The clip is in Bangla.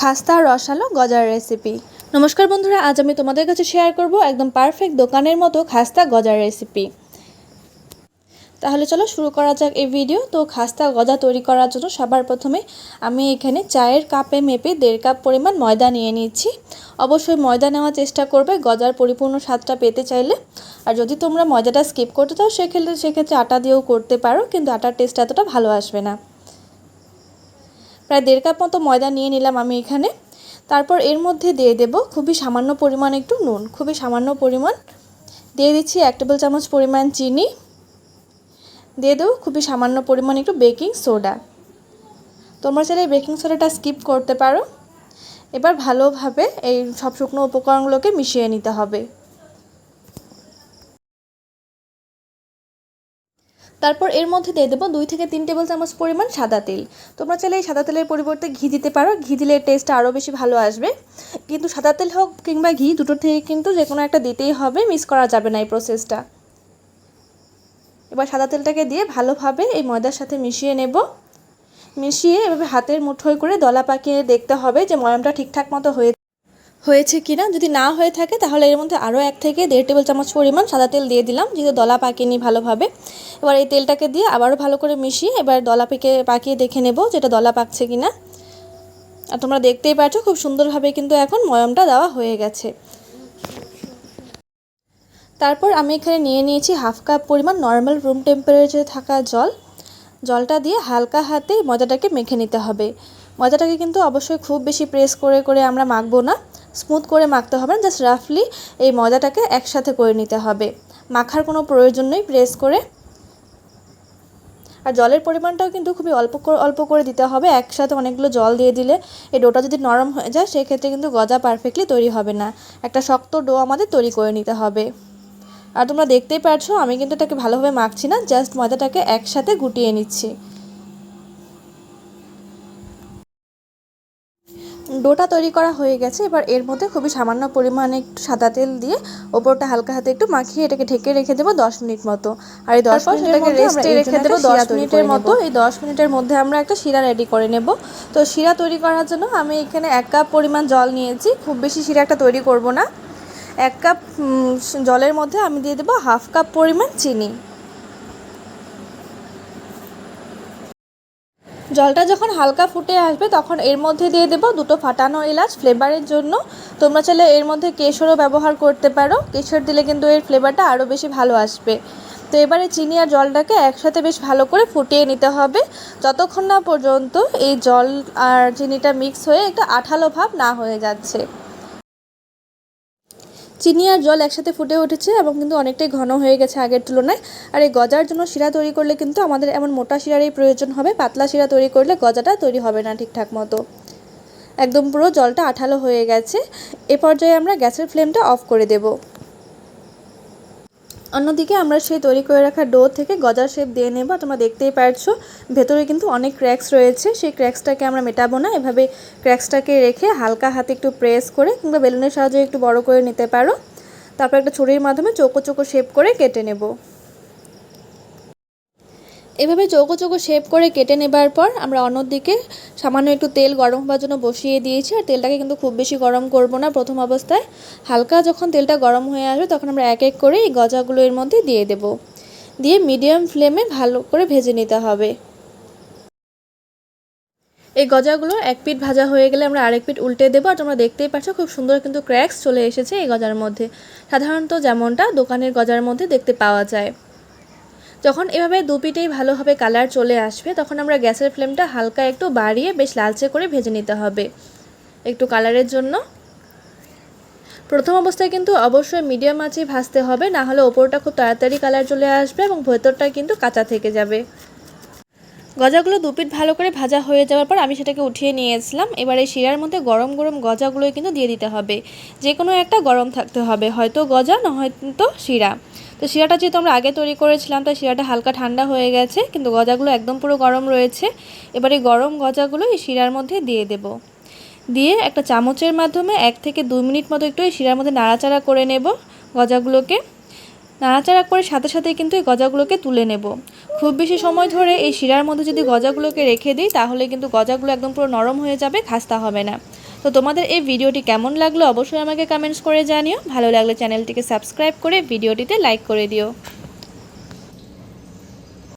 খাস্তা, রসালো, গজার রেসিপি নমস্কার বন্ধুরা, আজ আমি তোমাদের কাছে শেয়ার করব একদম পারফেক্ট দোকানের মতো খাস্তা, গজার রেসিপি তাহলে চলো শুরু করা যাক এই ভিডিও তো খাস্তা, গজা তৈরি করার জন্য সবার প্রথমে আমি এখানে চায়ের কাপে মেপে দেড় কাপ পরিমাণ ময়দা নিয়ে নিচ্ছি। অবশ্যই ময়দা নেওয়ার চেষ্টা করবে, গজার পরিপূর্ণ স্বাদটা পেতে চাইলে। আর যদি তোমরা ময়দাটা স্কিপ করতে চাও, সেক্ষেত্রে সেক্ষেত্রে আটা দিয়েও করতে পারো, কিন্তু আটার টেস্ট এতটা ভালো আসবে না। প্রায় দেড় কাপ মতো ময়দা নিয়ে নিলাম আমি এখানে। তারপর এর মধ্যে দিয়ে দেব খুবই সামান্য পরিমাণ একটু নুন, খুবই সামান্য পরিমাণ। দিয়ে দিচ্ছি এক টেবিল চামচ পরিমাণ চিনি। দিয়ে দেবো খুবই সামান্য পরিমাণ একটু বেকিং সোডা। তোমরা চাইলে বেকিং সোডাটা স্কিপ করতে পারো। এবার ভালোভাবে এই সব শুকনো উপকরণগুলোকে মিশিয়ে নিতে হবে। তারপর এর মধ্যে দিয়ে দেবো দুই থেকে তিন টেবিল চামচ পরিমাণ সাদা তেল। তোমরা চাইলে এই সাদা তেলের পরিবর্তে ঘি দিতে পারো। ঘি দিলে টেস্টটা আরও বেশি ভালো আসবে। কিন্তু সাদা তেল হোক কিংবা ঘি দুটোর থেকে কিন্তু যে কোনো একটা দিতেই হবে মিস করা যাবে না এই প্রসেসটা এবার সাদা তেলটাকে দিয়ে ভালোভাবে এই ময়দার সাথে মিশিয়ে নেব। মিশিয়ে এভাবে হাতের মুঠোয় করে দলা পাকিয়ে দেখতে হবে যে ময়মটা ঠিকঠাক মতো হয়ে হয়েছে কি না যদি না হয়ে থাকে তাহলে এর মধ্যে আরও এক থেকে দেড় টেবিল চামচ পরিমাণ সাদা তেল দিয়ে দিলাম, যেহেতু দলা পাকিয়ে নিই ভালোভাবে। এবার এই তেলটাকে দিয়ে আবারও ভালো করে মিশিয়ে এবার দলা পেকে, পাকিয়ে দেখে নেব যেটা দলা পাকছে কি না আর তোমরা দেখতেই পাচ্ছ খুব সুন্দরভাবে কিন্তু এখন ময়মটা দেওয়া হয়ে গেছে। তারপর আমি এখানে নিয়ে নিয়েছি হাফ কাপ পরিমাণ নর্মাল রুম টেম্পারেচারে থাকা জল। জলটা দিয়ে হালকা হাতে ময়দাটাকে মেখে নিতে হবে। ময়দাটাকে কিন্তু অবশ্যই খুব বেশি প্রেস করে করে আমরা মাখবো না। স্মুথ করে মাখতে হবে না জাস্ট রাফলি এই ময়দাটাকে একসাথে করে নিতে হবে। মাখার কোনো প্রয়োজন নেই প্রেস করে। আর জলের পরিমাণটাও কিন্তু খুবই অল্প অল্প করে দিতে হবে, একসাথে অনেকগুলো জল দিয়ে দিলে এই ডোটা যদি নরম হয়ে যায়, সেক্ষেত্রে কিন্তু গজা পারফেক্টলি তৈরি হবে না। একটা শক্ত ডো আমাদের তৈরি করে নিতে হবে। আর তোমরা দেখতেই পারছ, আমি কিন্তু এটাকে ভালোভাবে মাখছি না জাস্ট ময়দাটাকে একসাথে গুটিয়ে নিচ্ছি। ডোটা তৈরি করা হয়ে গেছে। এবার এর মধ্যে খুবই সামান্য পরিমাণে একটু সাদা তেল দিয়ে ওপরটা হালকা হাতে একটু মাখিয়ে এটাকে ঢেকে রেখে দেবো দশ মিনিট মতো। আর এই দশ মিনিটটাকে রেস্টে রেখে দেবো দশ মিনিটের মতো। এই দশ মিনিটের মধ্যে আমরা একটা শিরা রেডি করে নেব। তো শিরা তৈরি করার জন্য আমি এখানে এক কাপ পরিমাণ জল নিয়েছি। খুব বেশি শিরা একটা তৈরি করব না। এক কাপ জলের মধ্যে আমি দিয়ে দেবো হাফ কাপ পরিমাণ চিনি। জলটা যখন হালকা ফুটে আসবে, তখন এর মধ্যে দিয়ে দেবো দুটো ফাটানো এলাচ ফ্লেভারের জন্য। তোমরা চাইলে এর মধ্যে কেশরও ব্যবহার করতে পারো। কেশর দিলে কিন্তু এর ফ্লেভারটা আরও বেশি ভালো আসবে। তো এবারে চিনি আর জলটাকে একসাথে বেশ ভালো করে ফুটিয়ে নিতে হবে। যতক্ষণ না পর্যন্ত এই জল আর চিনিটা মিক্স হয়ে একটা আঠালো ভাব না হয়ে যাচ্ছে। চিনি আর জল একসাথে ফুটে উঠেছে এবং কিন্তু অনেকটাই ঘন হয়ে গেছে আগের তুলনায়। আর এই গজার জন্য শিরা তৈরি করলে কিন্তু আমাদের এমন মোটা শিরারই প্রয়োজন হবে, পাতলা শিরা তৈরি করলে গজাটা তৈরি হবে না ঠিকঠাক মতো। একদম পুরো জলটা আঠালো হয়ে গেছে। এ পর্যায়ে আমরা গ্যাসের ফ্লেমটা অফ করে দেব। অন্যদিকে আমরা সেই তৈরি করে রাখা ডো থেকে গজার শেপ দিয়ে নেব। তোমরা দেখতেই পারছ, ভেতরে কিন্তু অনেক ক্র্যাক্স রয়েছে। সেই ক্র্যাক্সটাকে আমরা মেটাবো না। এভাবে ক্র্যাক্সটাকে রেখে হালকা হাতে একটু প্রেস করে কিংবা বেলুনের সাহায্যে একটু বড় করে নিতে পারো। তারপর একটা ছুরির মাধ্যমে চোকো চোকো শেপ করে কেটে নেব। এভাবে চৌকো চৌকো শেপ করে কেটে নেবার পর আমরা অন্যদিকে সামান্য একটু তেল গরম হওয়ার জন্য বসিয়ে দিয়েছি আর তেলটাকে কিন্তু খুব বেশি গরম করব না প্রথম অবস্থায়। হালকা যখন তেলটা গরম হয়ে আসবে তখন আমরা এক এক করে এই গজাগুলো এর মধ্যে দিয়ে দেব। দিয়ে মিডিয়াম ফ্লেমে ভালো করে ভেজে নিতে হবে। এই গজাগুলো এক পিঠ ভাজা হয়ে গেলে আমরা আরেক পিঠ উল্টে দেবো আর তোমরা দেখতেই পাচ্ছ খুব সুন্দর কিন্তু ক্র্যাক্স চলে এসেছে এই গজার মধ্যে। সাধারণত যেমনটা দোকানের গজার মধ্যে দেখতে পাওয়া যায়। যখন এভাবে দু পিঠেই ভালোভাবে কালার চলে আসবে, তখন আমরা গ্যাসের ফ্লেমটা হালকা একটু বাড়িয়ে বেশ লালচে করে ভেজে নিতে হবে। একটু কালারের জন্য। প্রথম অবস্থায় কিন্তু অবশ্যই মিডিয়াম আঁচেই ভাজতে হবে, না হলে ওপরটা খুব তাড়াতাড়ি কালার চলে আসবে এবং ভেতরটা কিন্তু কাঁচা থেকে যাবে। গজাগুলো দুপিট ভালো করে ভাজা হয়ে যাওয়ার পর আমি সেটাকে উঠিয়ে নিয়েছিলাম। এবার এই শিরার মধ্যে গরম গরম গজাগুলোই কিন্তু দিয়ে দিতে হবে। যে কোনো একটা গরম থাকতে হবে, হয়তো গজা না হয়তো শিরা। তো শিরাটা যেহেতু আমরা আগে তৈরি করেছিলাম, তাই শিরাটা হালকা ঠান্ডা হয়ে গেছে, কিন্তু গজাগুলো একদম পুরো গরম রয়েছে। এবার এই গরম গজাগুলো এই শিরার মধ্যে দিয়ে দেব। দিয়ে একটা চামচের মাধ্যমে এক থেকে দুই মিনিট মতো একটু এই শিরার মধ্যে নাড়াচাড়া করে নেব গজাগুলোকে। নাড়াচাড়া করে সাথে সাথে কিন্তু এই গজাগুলোকে তুলে নেব। খুব বেশি সময় ধরে এই শিরার মধ্যে যদি গজাগুলোকে রেখে দিই, তাহলে কিন্তু গজাগুলো একদম পুরো নরম হয়ে যাবে, খাস্তা হবে না। তো তোমাদের এই ভিডিওটি কেমন লাগল অবশ্যই আমাকে কমেন্টস করে জানিও। ভালো লাগলে চ্যানেলটিকে সাবস্ক্রাইব করে ভিডিওটিতে লাইক করে দিও।